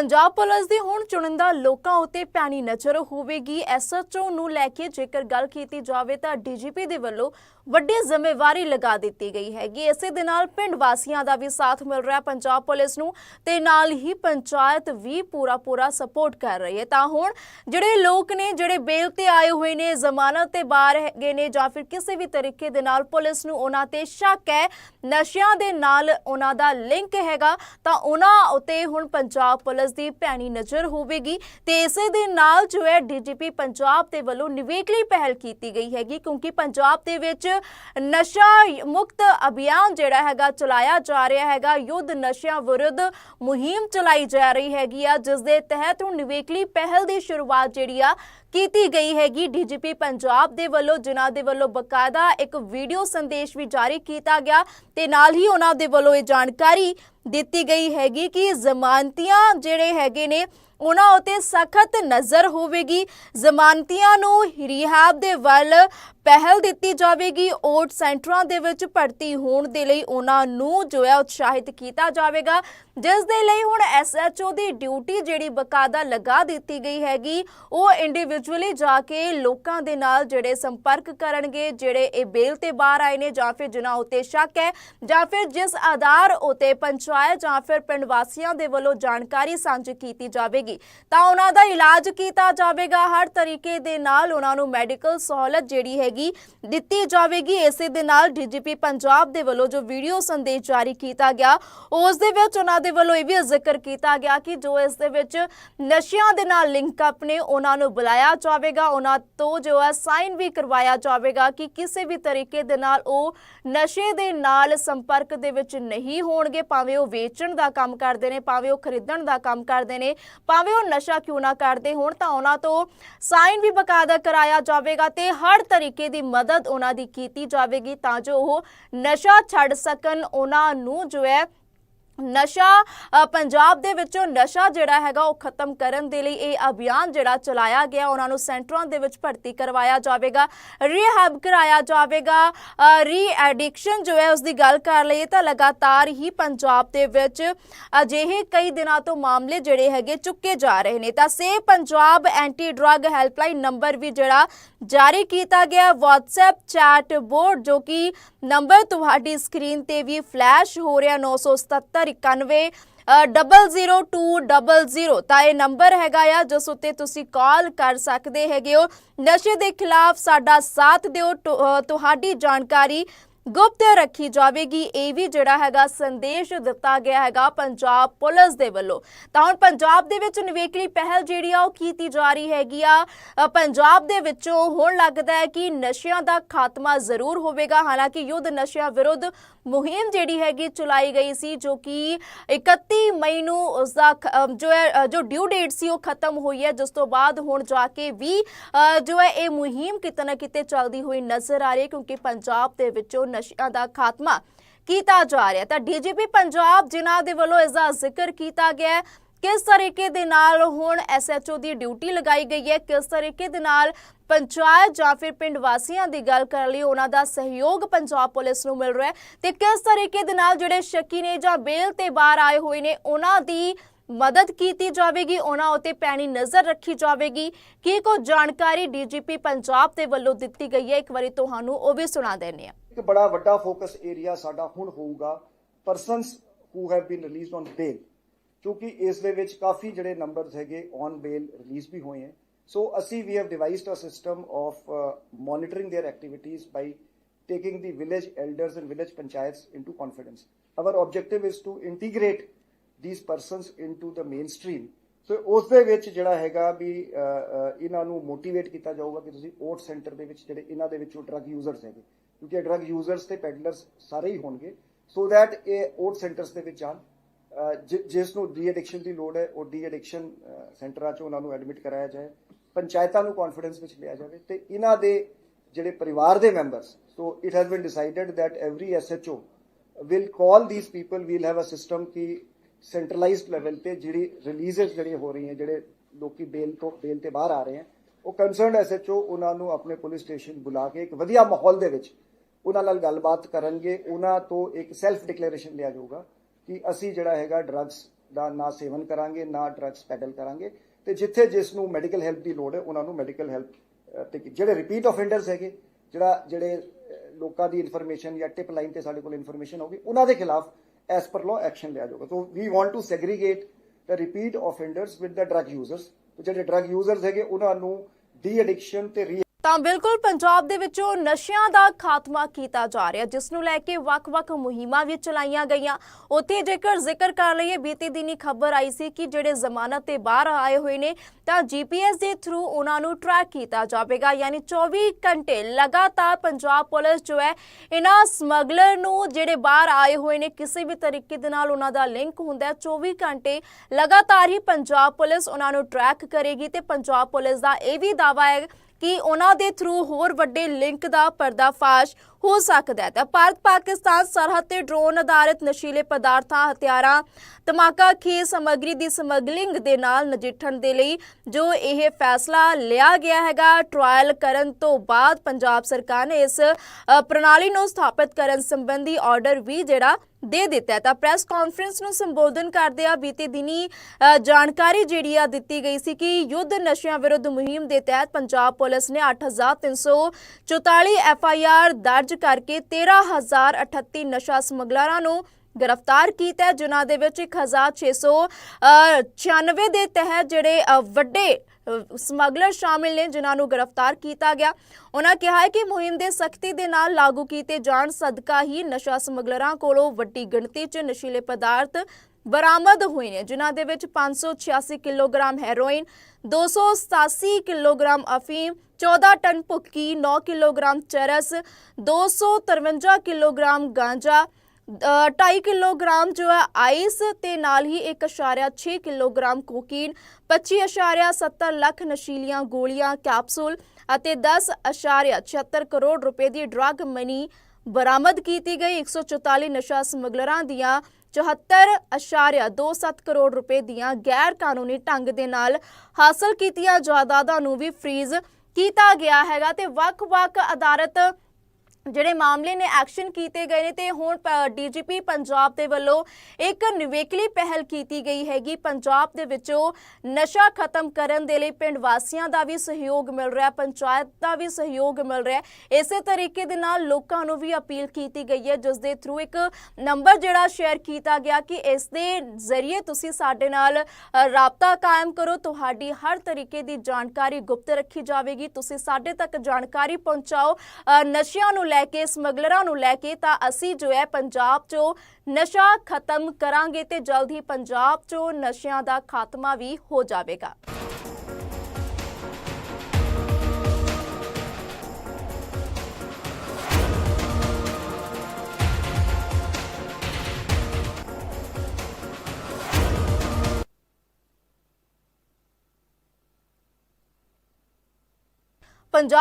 Punjab police ਦੀ ਹੁਣ ਚੁਣਿੰਦਾ ਲੋਕਾਂ ਉੱਤੇ ਪੈਣੀ ਨਜ਼ਰ ਹੋਵੇਗੀ। ਐਸਐਚਓ ਨੂੰ ਲੈ ਕੇ ਜੇਕਰ ਗੱਲ ਕੀਤੀ ਜਾਵੇ ਤਾਂ ਡੀਜੀਪੀ ਦੇ ਵੱਲੋਂ ਵੱਡੀ ਜ਼ਿੰਮੇਵਾਰੀ ਲਗਾ ਦਿੱਤੀ ਗਈ ਹੈਗੀ। ਇਸੇ ਦੇ ਨਾਲ ਪਿੰਡ ਵਾਸੀਆਂ ਦਾ ਵੀ ਸਾਥ ਮਿਲ ਰਿਹਾ। ਪੰਜਾਬ ਪੁਲਿਸ ਨੂੰ ਤੇ ਨਾਲ ਹੀ ਪੰਚਾਇਤ ਵੀ ਪੂਰਾ ਪੂਰਾ ਸਪੋਰਟ ਕਰ ਰਹੀ ਹੈ। ਤਾਂ ਹੁਣ ਜਿਹੜੇ ਲੋਕ ਨੇ, ਜਿਹੜੇ ਬੇਲ ਤੇ ਆਏ ਹੋਏ ਨੇ, ਜ਼ਮਾਨਤ ਤੇ ਬਾਹਰ ਹੈਗੇ ਨੇ ਜਾਂ ਫਿਰ ਕਿਸੇ ਵੀ ਤਰੀਕੇ ਦੇ ਨਾਲ ਪੁਲਿਸ ਨੂੰ ਉਹਨਾਂ ਤੇ ਸ਼ੱਕ ਹੈ, ਨਸ਼ਿਆਂ ਦੇ ਨਾਲ ਉਹਨਾਂ ਦਾ ਲਿੰਕ ਹੈਗਾ। ਤਾਂ ਉਹਨਾਂ ਉਤੇ ਹੁਣ ਪੰਜਾਬ ਪੁਲਿਸ ਦੀ ਭੈਣੀ ਨਜ਼ਰ ਹੋਵੇਗੀ ਤੇ ਇਸੇ ਦੇ ਨਾਲ ਜੋ ਹੈ ਡੀਜੀਪੀ ਪੰਜਾਬ ਦੇ ਵੱਲੋਂ ਨਿਵੇਕਲੀ ਪਹਿਲ ਕੀਤੀ ਗਈ ਹੈਗੀ, ਕਿਉਂਕਿ ਪੰਜਾਬ ਦੇ ਵਿੱਚ ਨਸ਼ਾ ਮੁਕਤ ਅਭਿਆਨ ਜਿਹੜਾ ਹੈਗਾ ਚਲਾਇਆ ਜਾ ਰਿਹਾ ਹੈਗਾ, ਯੁੱਧ ਨਸ਼ਿਆਂ ਵਿਰੁੱਧ ਮੁਹਿੰਮ ਚਲਾਈ ਜਾ ਰਹੀ ਹੈਗੀ ਆ, ਜਿਸ ਦੇ ਤਹਿਤ ਹੁਣ ਨਿਵੇਕਲੀ ਪਹਿਲ ਦੀ ਸ਼ੁਰੂਆਤ ਜਿਹੜੀ ਆ ਕੀਤੀ ਗਈ ਹੈਗੀ। ਡੀਜੀਪੀ ਪੰਜਾਬ ਦੇ ਵੱਲੋਂ, ਜਿਨ੍ਹਾਂ ਦੇ ਵੱਲੋਂ ਬਕਾਇਦਾ ਇੱਕ ਵੀਡੀਓ ਸੰਦੇਸ਼ ਵੀ ਜਾਰੀ ਕੀਤਾ ਗਿਆ ਤੇ ਨਾਲ ਹੀ ਉਹਨਾਂ ਦੇ ਵੱਲੋਂ ਇਹ ਜਾਣਕਾਰੀ ਦਿੱਤੀ ਗਈ ਹੈਗੀ ਕਿ ਜ਼ਮਾਨਤੀਆਂ ਜਿਹੜੇ ਹੈਗੇ ਨੇ ਉਹਨਾਂ ਉਤੇ ਸਖਤ ਨਜ਼ਰ ਹੋਵੇਗੀ। ਜ਼ਮਾਨਤੀਆਂ ਨੂੰ ਰਿਹਾਬ ਦੇ ਵੱਲ ਪਹਿਲ ਦਿੱਤੀ ਜਾਵੇਗੀ। ਓਟ ਸੈਂਟਰਾਂ ਦੇ ਵਿੱਚ ਭਰਤੀ ਹੋਣ ਦੇ ਲਈ ਉਹਨਾਂ ਨੂੰ ਜੋ ਹੈ ਉਤਸ਼ਾਹਿਤ ਕੀਤਾ ਜਾਵੇਗਾ। ਜਿਸ ਦੇ ਲਈ ਹੁਣ ਐਸਐਚਓ ਦੀ ਡਿਊਟੀ ਜਿਹੜੀ ਬਕਾਇਦਾ ਲਗਾ ਦਿੱਤੀ ਗਈ ਹੈਗੀ, ਉਹ ਇੰਡੀਵਿਜੂਅਲੀ ਜਾ ਕੇ ਲੋਕਾਂ ਦੇ ਨਾਲ ਜਿਹੜੇ ਸੰਪਰਕ ਕਰਨਗੇ, ਜਿਹੜੇ ਇਹ ਬੇਲ ਤੇ ਬਾਹਰ ਆਏ ਨੇ ਜਾਂ ਫਿਰ ਜਿਨ੍ਹਾਂ ਉਤੇ ਸ਼ੱਕ ਹੈ, ਜਾਂ ਫਿਰ ਜਿਸ ਆਧਾਰ ਉਤੇ ਪੰਚਾਇਤ ਜਾਂ ਫਿਰ ਪਿੰਡ ਵਾਸੀਆਂ ਦੇ ਵੱਲੋਂ ਜਾਣਕਾਰੀ ਸਾਂਝੀ ਕੀਤੀ ਜਾਵੇਗੀ। ਤਾਂ ਉਹਨਾਂ ਦਾ ਇਲਾਜ ਕੀਤਾ ਜਾਵੇਗਾ। ਹਰ ਤਰੀਕੇ ਦੇ ਨਾਲ ਉਹਨਾਂ ਨੂੰ ਮੈਡੀਕਲ ਸਹੂਲਤ ਜਿਹੜੀ ਹੈਗੀ ਦਿੱਤੀ ਜਾਵੇਗੀ। ਇਸੇ ਦੇ ਨਾਲ ਡੀਜੀਪੀ ਪੰਜਾਬ ਦੇ ਵੱਲੋਂ ਜੋ ਵੀਡੀਓ ਸੰਦੇਸ਼ ਜਾਰੀ ਕੀਤਾ ਗਿਆ, ਉਸ ਦੇ ਵਿੱਚ ਉਹਨਾਂ ਦੇ ਵੱਲੋਂ ਇਹ ਵੀ ਜ਼ਿਕਰ ਕੀਤਾ ਗਿਆ ਕਿ ਜੋ ਇਸ ਦੇ ਵਿੱਚ ਨਸ਼ਿਆਂ ਦੇ ਨਾਲ ਲਿੰਕ ਅਪ ਨੇ, ਉਹਨਾਂ ਨੂੰ ਬੁਲਾਇਆ ਜਾਵੇਗਾ। ਉਹਨਾਂ ਤੋਂ ਜੋ ਹੈ ਸਾਈਨ ਵੀ ਕਰਵਾਇਆ ਜਾਵੇਗਾ ਕਿ ਕਿਸੇ ਵੀ ਤਰੀਕੇ ਦੇ ਨਾਲ ਉਹ ਨਸ਼ੇ ਦੇ ਨਾਲ ਸੰਪਰਕ ਦੇ ਵਿੱਚ ਨਹੀਂ ਹੋਣਗੇ। ਭਾਵੇਂ ਉਹ ਵੇਚਣ ਦਾ ਕੰਮ ਕਰਦੇ ਨੇ, ਭਾਵੇਂ ਉਹ ਖਰੀਦਣ ਦਾ ਕੰਮ ਕਰਦੇ ਨੇ ਭਾਵੇਂ ਉਹ ਨਸ਼ਾ ਕਿਉਂ ਨਾ ਕਰਦੇ ਹੋਣ ਤਾਂ ਉਹਨਾਂ ਤੋਂ ਸਾਈਨ ਵੀ ਬਕਾਇਦਾ ਕਰਾਇਆ ਜਾਵੇਗਾ ਤੇ ਹਰ ਤਰੀਕੇ ਦੀ ਮਦਦ ਉਹਨਾਂ ਦੀ ਕੀਤੀ ਜਾਵੇਗੀ ਤਾਂ ਜੋ ਉਹ ਨਸ਼ਾ ਛੱਡ ਸਕਣ, ਉਹਨਾਂ ਨੂੰ ਜੋ ਹੈ ਨਸ਼ਾ ਪੰਜਾਬ ਦੇ ਵਿੱਚੋਂ ਨਸ਼ਾ ਜਿਹੜਾ ਹੈਗਾ ਉਹ ਖਤਮ ਕਰਨ ਦੇ ਲਈ ਇਹ ਅਭਿਆਨ ਜਿਹੜਾ ਚਲਾਇਆ ਗਿਆ, ਉਹਨਾਂ ਨੂੰ ਸੈਂਟਰਾਂ ਦੇ ਵਿੱਚ ਭਰਤੀ ਕਰਵਾਇਆ ਜਾਵੇਗਾ, ਰੀਹੈਬ ਕਰਾਇਆ ਜਾਵੇਗਾ ਰੀ ਐਡਿਕਸ਼ਨ ਜੋ ਹੈ ਉਸ ਦੀ ਗੱਲ ਕਰ ਲਈਏ ਤਾਂ ਲਗਾਤਾਰ ਹੀ ਪੰਜਾਬ ਦੇ ਵਿੱਚ ਅਜਿਹੇ ਕਈ ਦਿਨਾਂ ਤੋਂ ਮਾਮਲੇ ਜਿਹੜੇ ਹੈਗੇ ਚੁੱਕੇ ਜਾ ਰਹੇ ਨੇ। ਤਾਂ ਸੇ Punjab anti drug helpline number ਵੀ ਜਿਹੜਾ ਜਾਰੀ ਕੀਤਾ ਗਿਆ, WhatsApp ਚੈਟ ਬੋਰਡ ਜੋ ਕਿ ਨੰਬਰ ਤੁਹਾਡੀ ਸਕਰੀਨ ਤੇ ਵੀ ਫਲੈਸ਼ ਹੋ ਰਿਹਾ 977 91 double zero two double zero ਤਾਂ ਇਹ ਨੰਬਰ ਹੈਗਾ ਆ, ਜਿਸ ਉੱਤੇ ਤੁਸੀਂ ਕਾਲ ਕਰ ਸਕਦੇ ਹੈਗੇ ਹੋ। ਨਸ਼ੇ ਦੇ ਖਿਲਾਫ ਸਾਡਾ ਸਾਥ ਦਿਓ ਟੁ- ਤੁਹਾਡੀ ਜਾਣਕਾਰੀ ਗੁਪਤ ਰੱਖੀ ਜਾਵੇਗੀ। ਇਹ ਵੀ ਜਿਹੜਾ ਹੈਗਾ ਸੰਦੇਸ਼ ਦਿੱਤਾ ਗਿਆ ਹੈਗਾ ਪੰਜਾਬ ਪੁਲਿਸ ਦੇ ਵੱਲੋਂ। ਤਾਂ ਹੁਣ ਪੰਜਾਬ ਦੇ ਵਿੱਚ ਨਿਵੇਕਲੀ ਪਹਿਲ ਜਿਹੜੀ ਆ, ਉਹ ਕੀਤੀ ਜਾ ਰਹੀ ਹੈਗੀ ਆ। ਪੰਜਾਬ ਦੇ ਵਿੱਚੋਂ ਹੁਣ ਲੱਗਦਾ ਹੈ ਕਿ ਨਸ਼ਿਆਂ ਦਾ ਖਾਤਮਾ ਜ਼ਰੂਰ ਹੋਵੇਗਾ। ਹਾਲਾਂਕਿ ਯੁੱਧ ਨਸ਼ਿਆਂ ਵਿਰੁੱਧ ਮੁਹਿੰਮ ਜਿਹੜੀ ਹੈਗੀ ਚਲਾਈ ਗਈ ਸੀ, ਜੋ ਕਿ 31 ਮਈ ਨੂੰ ਉਸ ਦਾ ਜੋ ਹੈ ਜੋ ਡਿਊ ਡੇਟ ਸੀ, ਉਹ ਖਤਮ ਹੋਈ ਹੈ। ਜਿਸ ਤੋਂ ਬਾਅਦ ਹੁਣ ਜਾ ਕੇ ਵੀ ਜੋ ਹੈ, ਇਹ ਮੁਹਿੰਮ ਕਿਤੇ ਨਾ ਕਿਤੇ ਚੱਲਦੀ ਹੋਈ ਨਜ਼ਰ ਆ ਰਹੀ ਹੈ, ਕਿਉਂਕਿ ਪੰਜਾਬ ਦੇ ਵਿੱਚੋਂ ਨਸ਼ਿਆਂ ਦਾ ਖਾਤਮਾ ਕੀਤਾ ਜਾ ਰਿਹਾ ਤਾਂ ਡੀਜੀਪੀ ਪੰਜਾਬ ਜਿਨ੍ਹਾਂ ਦੇ ਵੱਲੋਂ ਇਸ ਦਾ ਜ਼ਿਕਰ ਕੀਤਾ ਗਿਆ ਕਿਸ ਤਰੀਕੇ ਦੇ ਨਾਲ ਹੁਣ ਐਸਐਚਓ ਦੀ ਡਿਊਟੀ ਲਗਾਈ ਗਈ ਹੈ, ਕਿਸ ਤਰੀਕੇ ਦੇ ਨਾਲ ਪੰਚਾਇਤ ਜਾਂ ਫਿਰ ਪਿੰਡ ਵਾਸੀਆਂ ਦੀ ਗੱਲ ਕਰ ਲਈ ਉਹਨਾਂ ਦਾ ਸਹਿਯੋਗ ਪੰਜਾਬ ਪੁਲਿਸ ਨੂੰ ਮਿਲ ਰਿਹਾ ਹੈ ਤੇ ਕਿਸ ਤਰੀਕੇ ਦੇ ਨਾਲ ਜਿਹੜੇ ਸ਼ੱਕੀ ਨੇ ਜਾਂ ਬੇਲ ਤੇ ਬਾਹਰ ਆਏ ਹੋਏ ਨੇ, ਉਹਨਾਂ ਦੀ ਮਦਦ ਕੀਤੀ ਜਾਵੇਗੀ, ਉਹਨਾਂ ਉਤੇ ਪੈਣੀ ਨਜ਼ਰ ਰੱਖੀ ਜਾਵੇਗੀ। ਕੀ ਕੋ ਜਾਣਕਾਰੀ ਡੀਜੀਪੀ ਪੰਜਾਬ ਦੇ ਵੱਲੋਂ ਦਿੱਤੀ ਗਈ ਹੈ? ਇੱਕ ਵਾਰੀ ਤੁਹਾਨੂੰ ਉਹ ਵੀ ਸੁਣਾ ਦਿੰਦੇ ਹਾਂ। ਇੱਕ ਬੜਾ ਵੱਡਾ ਫੋਕਸ ਏਰੀਆ ਸਾਡਾ ਹੁਣ ਹੋਊਗਾ persons who have been released on bail ਕਿਉਂਕਿ ਇਸ ਦੇ ਵਿੱਚ ਕਾਫੀ ਜਿਹੜੇ ਨੰਬਰਸ ਹੈਗੇ ਔਨ ਬੇਲ ਰਿਲੀਜ਼ ਵੀ ਹੋਏ ਹੈ। ਸੋ ਅਸੀਂ we have devised a system of monitoring their activities by taking the village elders and village panchayats into confidence our objective is to integrate these persons into the mainstream. So ਉਸ ਦੇ ਵਿੱਚ ਜਿਹੜਾ ਹੈਗਾ ਵੀ ਇਹਨਾਂ ਨੂੰ motivate ਕੀਤਾ ਜਾਊਗਾ ਕਿ ਤੁਸੀਂ ਓਟ ਸੈਂਟਰ ਦੇ ਵਿੱਚ ਜਿਹੜੇ ਇਹਨਾਂ ਦੇ ਵਿੱਚੋਂ ਡਰੱਗ ਯੂਜ਼ਰਸ ਹੈਗੇ। ਕਿਉਂਕਿ ਡਰੱਗ ਯੂਜ਼ਰਸ ਤੇ ਪੈਡਲਰਸ ਸਾਰੇ ਹੀ ਹੋਣਗੇ। ਸੋ ਥੈਟ ਇਹ ਓਟ ਸੈਂਟਰਸ ਦੇ ਵਿੱਚ ਆਣ ਜਿਸ ਨੂੰ ਡੀ ਐਡਿਕਸ਼ਨ ਦੀ ਲੋੜ ਹੈ, ਉਹ ਡੀ ਐਡਿਕਸ਼ਨ ਸੈਂਟਰਾਂ 'ਚ ਉਹਨਾਂ ਨੂੰ ਐਡਮਿਟ ਕਰਾਇਆ ਜਾਏ। ਪੰਚਾਇਤਾਂ ਨੂੰ ਕੌਨਫੀਡੈਂਸ ਵਿੱਚ ਲਿਆ ਜਾਵੇ। ਤੇ ਇਹਨਾਂ ਦੇ ਜਿਹੜੇ ਪਰਿਵਾਰ ਦੇ members so it has been decided that every SHO will call these people we'll have a system ਕਿ ਸੈਂਟਰਲਾਈਜ਼ਡ ਲੈਵਲ ਤੇ ਜਿਹੜੀ ਰਿਲੀਜ਼ਸ ਜਿਹੜੀਆਂ ਹੋ ਰਹੀਆਂ, ਜਿਹੜੇ ਲੋਕੀ ਬੇਲ ਤੋਂ, ਬੇਲ ਤੇ ਬਾਹਰ ਆ ਰਹੇ ਹੈ ਉਹ ਕੰਸਰਨਡ ਐਸਐਚਓ ਉਹਨਾਂ ਨੂੰ ਆਪਣੇ ਪੁਲਿਸ ਸਟੇਸ਼ਨ ਬੁਲਾ ਕੇ ਇੱਕ ਵਧੀਆ ਮਾਹੌਲ ਦੇ ਵਿੱਚ ਉਹਨਾਂ ਨਾਲ ਗੱਲਬਾਤ ਕਰਨਗੇ। ਉਹਨਾਂ ਤੋਂ ਇੱਕ ਸੈਲਫ ਡਿਕਲੇਰੇਸ਼ਨ ਲਿਆ ਜਾਊਗਾ ਕਿ ਅਸੀਂ ਜਿਹੜਾ ਹੈਗਾ ਡਰੱਗਸ ਦਾ ਨਾ ਸੇਵਨ ਕਰਾਂਗੇ, ਨਾ ਡਰੱਗਸ ਪੈਡਲ ਕਰਾਂਗੇ ਤੇ ਜਿੱਥੇ ਜਿਸ ਨੂੰ ਮੈਡੀਕਲ ਹੈਲਪ ਦੀ ਲੋੜ ਹੈ, ਉਹਨਾਂ ਨੂੰ ਮੈਡੀਕਲ ਹੈਲਪ ਤੇ ਜਿਹੜੇ ਰਿਪੀਟ ਆਫੈਂਡਰਸ ਹੈਗੇ, ਜਿਹੜਾ, ਜਿਹੜੇ ਲੋਕਾਂ ਦੀ ਇਨਫੋਰਮੇਸ਼ਨ ਜਾਂ ਟਿਪ ਲਾਈਨ ਤੇ ਸਾਡੇ ਕੋਲ ਇਨਫੋਰਮੇਸ਼ਨ ਹੋਗੀ ਉਹਨਾਂ ਦੇ ਖਿਲਾਫ ਐਸ ਪਰ ਲਾਅ ਐਕਸ਼ਨ ਲਿਆ ਜਾਊਗਾ so we want to segregate the repeat offenders with the drug users ਜਿਹੜੇ ਡਰੱਗ ਯੂਜ਼ਰਸ ਹੈਗੇ ਉਹਨਾਂ ਨੂੰ ਡੀ ਐਡਿਕਸ਼ਨ ਤੇ ਰੀ ਤਾਂ ਬਿਲਕੁਲ ਪੰਜਾਬ ਦੇ ਵਿੱਚੋਂ ਨਸ਼ਿਆਂ ਦਾ ਖਾਤਮਾ ਕੀਤਾ ਜਾ ਰਿਹਾ, ਜਿਸ ਨੂੰ ਲੈ ਕੇ ਵੱਖ-ਵੱਖ ਮੁਹਿੰਮਾਂ ਵੀ ਚਲਾਈਆਂ ਗਈਆਂ। ਉੱਥੇ ਜੇਕਰ ਜ਼ਿਕਰ ਕਰ ਲਈਏ, ਬੀਤੇ ਦਿਨੀ ਖਬਰ ਆਈ ਸੀ ਕਿ ਜਿਹੜੇ ਜ਼ਮਾਨਤ ਤੇ ਬਾਹਰ ਆਏ ਹੋਏ ਨੇ, ਤਾਂ ਜੀਪੀਐਸ ਦੇ ਥਰੂ ਉਹਨਾਂ ਨੂੰ ਟਰੈਕ ਕੀਤਾ ਜਾਵੇਗਾ। ਯਾਨੀ 24 ਘੰਟੇ ਲਗਾਤਾਰ ਪੰਜਾਬ ਪੁਲਿਸ ਜੋ ਹੈ, ਇਹਨਾਂ ਸਮਗਲਰ ਨੂੰ ਜਿਹੜੇ ਬਾਹਰ ਆਏ ਹੋਏ ਨੇ, ਕਿਸੇ ਵੀ ਤਰੀਕੇ ਦੇ ਨਾਲ ਉਹਨਾਂ ਦਾ ਲਿੰਕ ਹੁੰਦਾ ਹੈ। 24 ਘੰਟੇ ਲਗਾਤਾਰ ਹੀ ਪੰਜਾਬ ਪੁਲਿਸ ਉਹਨਾਂ ਨੂੰ ਟਰੈਕ ਕਰੇਗੀ ਤੇ ਪੰਜਾਬ ਪੁਲਿਸ ਦਾ ਇਹ ਵੀ ਦਾਵਾ ਹੈ ਕਿ ਉਹਨਾਂ ਦੇ ਥਰੂ ਹੋਰ ਵੱਡੇ ਲਿੰਕ ਦਾ ਪਰਦਾਫਾਸ਼ ਹੋ ਸਕਦਾ ਹੈ। ਤਾਂ ਭਾਰਤ ਪਾਕਿਸਤਾਨ ਸਰਹੱਦ ਤੇ ਡਰੋਨ ਆਧਾਰਿਤ ਨਸ਼ੀਲੇ ਪਦਾਰਥਾਂ, ਹਥਿਆਰਾਂ, ਧਮਾਕਾ ਖੀ ਸਮੱਗਰੀ ਦੀ ਸਮਗਲਿੰਗ ਦੇ ਨਾਲ ਨਜਿੱਠਣ ਦੇ ਲਈ ਜੋ ਇਹ ਫੈਸਲਾ ਲਿਆ ਗਿਆ ਹੈਗਾ ਟ੍ਰਾਇਲ ਕਰਨ ਤੋਂ ਬਾਅਦ ਪੰਜਾਬ ਸਰਕਾਰ ਨੇ ਇਸ ਪ੍ਰਣਾਲੀ ਨੂੰ ਸਥਾਪਿਤ ਕਰਨ ਸੰਬੰਧੀ ਆਰਡਰ ਵੀ ਜਿਹੜਾ ਦੇ ਦਿੱਤਾ ਤਾਂ ਪ੍ਰੈਸ ਕਾਨਫਰੰਸ ਨੂੰ ਸੰਬੋਧਨ ਕਰਦੇ ਆ ਬੀਤੇ ਦਿਨੀ ਜਾਣਕਾਰੀ ਜਿਹੜੀ ਆ ਦਿੱਤੀ ਗਈ ਸੀ ਕਿ ਯੁੱਧ ਨਸ਼ਿਆਂ ਵਿਰੁੱਧ ਮੁਹਿੰਮ ਦੇ ਤਹਿਤ ਪੰਜਾਬ ਪੁਲਿਸ ਨੇ 8344 ਐਫ ਆਈ ਆਰ ਦਰਜ ਕਰਕੇ 13038 ਨਸ਼ਾ ਸਮਗਲਰਾਂ ਨੂੰ ਗ੍ਰਿਫਤਾਰ ਕੀਤਾ ਹੈ, ਜਿਨ੍ਹਾਂ ਦੇ ਵਿੱਚ 1696 ਦੇ ਤਹਿਤ ਜਿਹੜੇ ਵੱਡੇ ਸਮਗਲਰ ਸ਼ਾਮਿਲ ਨੇ ਜਿਨ੍ਹਾਂ ਨੂੰ ਗ੍ਰਿਫਤਾਰ ਕੀਤਾ ਗਿਆ। ਉਹਨਾਂ ਕਿਹਾ ਹੈ ਕਿ ਮੁਹਿੰਮ ਦੇ ਸਖਤੀ ਦੇ ਨਾਲ ਲਾਗੂ ਕੀਤੇ ਜਾਣ ਸਦਕਾ ਹੀ ਨਸ਼ਾ ਸਮਗਲਰਾਂ ਕੋਲੋਂ ਵੱਡੀ ਗਿਣਤੀ 'ਚ ਨਸ਼ੀਲੇ ਪਦਾਰਥ ਬਰਾਮਦ ਹੋਏ ਨੇ ਜਿਨ੍ਹਾਂ ਦੇ ਵਿੱਚ 586 ਕਿਲੋਗ੍ਰਾਮ ਹੈਰੋਇਨ 287 ਕਿਲੋਗ੍ਰਾਮ ਅਫੀਮ 14 ਟਨ ਭੁੱਕੀ 9 ਕਿਲੋਗ੍ਰਾਮ ਚਰਸ 253 ਕਿਲੋਗ੍ਰਾਮ ਗਾਂਜਾ ਅ, 2.5 ਕਿਲੋਗ੍ਰਾਮ ਜੋ ਹੈ ਆਈਸ ਤੇ ਨਾਲ ਹੀ 1.6 ਕਿਲੋਗ੍ਰਾਮ ਕੋਕੀਨ 25.70 ਲੱਖ ਨਸ਼ੀਲੀਆਂ ਗੋਲੀਆਂ ਕੈਪਸੂਲ ਅਤੇ 10.76 ਕਰੋੜ ਰੁਪਏ ਦੀ ਡਰੱਗ ਮਨੀ ਬਰਾਮਦ ਕੀਤੀ ਗਈ। 144 ਨਸ਼ਾ ਸਮਗਲਰਾਂ ਦੀਆਂ 74.27 ਕਰੋੜ ਰੁਪਏ ਦੀਆਂ ਗੈਰ ਕਾਨੂੰਨੀ ਢੰਗ ਦੇ ਨਾਲ ਹਾਸਲ ਕੀਤੀਆਂ ਜਾਇਦਾਦਾਂ ਨੂੰ ਵੀ ਫ੍ਰੀਜ਼ ਕੀਤਾ ਗਿਆ ਹੈਗਾ ਤੇ ਵੱਖ-ਵੱਖ ਅਦਾਲਤ ਜਿਹੜੇ ਮਾਮਲੇ ਨੇ ਐਕਸ਼ਨ ਕੀਤੇ ਗਏ ਨੇ ਤੇ ਹੁਣ ਡੀਜੀਪੀ ਪੰਜਾਬ ਦੇ ਵੱਲੋਂ ਇੱਕ ਨਿਵੇਕਲੀ ਪਹਿਲ ਕੀਤੀ ਗਈ ਹੈਗੀ। ਪੰਜਾਬ ਦੇ ਵਿੱਚੋਂ ਨਸ਼ਾ ਖਤਮ ਕਰਨ ਦੇ ਲਈ ਪਿੰਡ ਵਾਸੀਆਂ ਦਾ ਵੀ ਸਹਿਯੋਗ ਮਿਲ ਰਿਹਾ, ਪੰਚਾਇਤ ਦਾ ਵੀ ਸਹਿਯੋਗ ਮਿਲ ਰਿਹਾ। ਇਸੇ ਤਰੀਕੇ ਦੇ ਨਾਲ ਲੋਕਾਂ ਨੂੰ ਵੀ ਅਪੀਲ ਕੀਤੀ ਗਈ ਹੈ, ਜਿਸ ਦੇ ਥਰੂ ਇੱਕ ਨੰਬਰ ਜਿਹੜਾ ਸ਼ੇਅਰ ਕੀਤਾ ਗਿਆ ਕਿ ਇਸ ਦੇ ਜ਼ਰੀਏ ਤੁਸੀਂ ਸਾਡੇ ਨਾਲ ਰਾਬਤਾ ਕਾਇਮ ਕਰੋ। ਤੁਹਾਡੀ ਹਰ ਤਰੀਕੇ ਦੀ ਜਾਣਕਾਰੀ ਗੁਪਤ ਰੱਖੀ ਜਾਵੇਗੀ। ਤੁਸੀਂ ਸਾਡੇ ਤੱਕ ਜਾਣਕਾਰੀ ਪਹੁੰਚਾਓ। ਨਸ਼ਿਆਂ ਨੂੰ ਲੈ ਕੇ, ਸਮਗਲਰਾਂ ਨੂੰ ਲੈ ਕੇ ਤਾਂ ਅਸੀਂ ਜੋ ਹੈ ਪੰਜਾਬ 'ਚੋਂ ਨਸ਼ਾ ਖਤਮ ਕਰਾਂਗੇ ਤੇ ਜਲਦ ਹੀ ਪੰਜਾਬ 'ਚੋਂ ਨਸ਼ਿਆਂ ਦਾ ਖਾਤਮਾ ਵੀ ਹੋ ਜਾਵੇਗਾ। ਪੰਜਾਬ